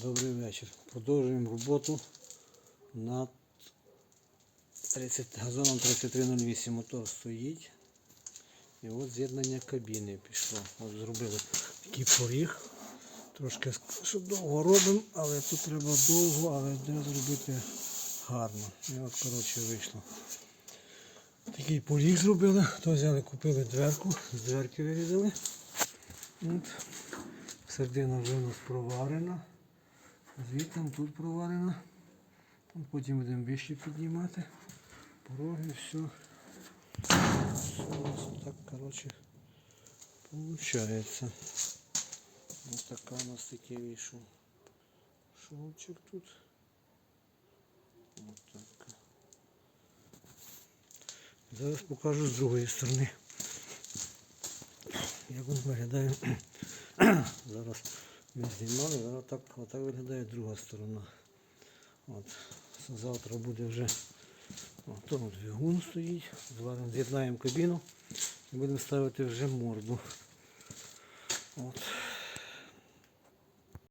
Добрий вечір. Продовжуємо роботу над 30, газоном 3308 мотор стоїть. І от з'єднання кабіни пішло. От зробили такий поріг. Трошки що довго робимо, але тут треба довго, але де зробити гарно. І от коротше вийшло. Такий поріг зробили, то взяли, купили дверку, з дверки вирізали. От. Середина вже у нас проварена. Звідти тут проварена. Там Потім будемо вище піднімати. Пороги, все. Все у нас так, коротше, получається. Ось така у нас таке вийшов. Шовчик тут. Ось так. Зараз покажу з другої сторони. Як він виглядає. Зараз ми знімали, так, отак виглядає друга сторона. От. Завтра буде вже о, двигун стоїть. З'єднаємо кабіну і будемо ставити вже морду. От.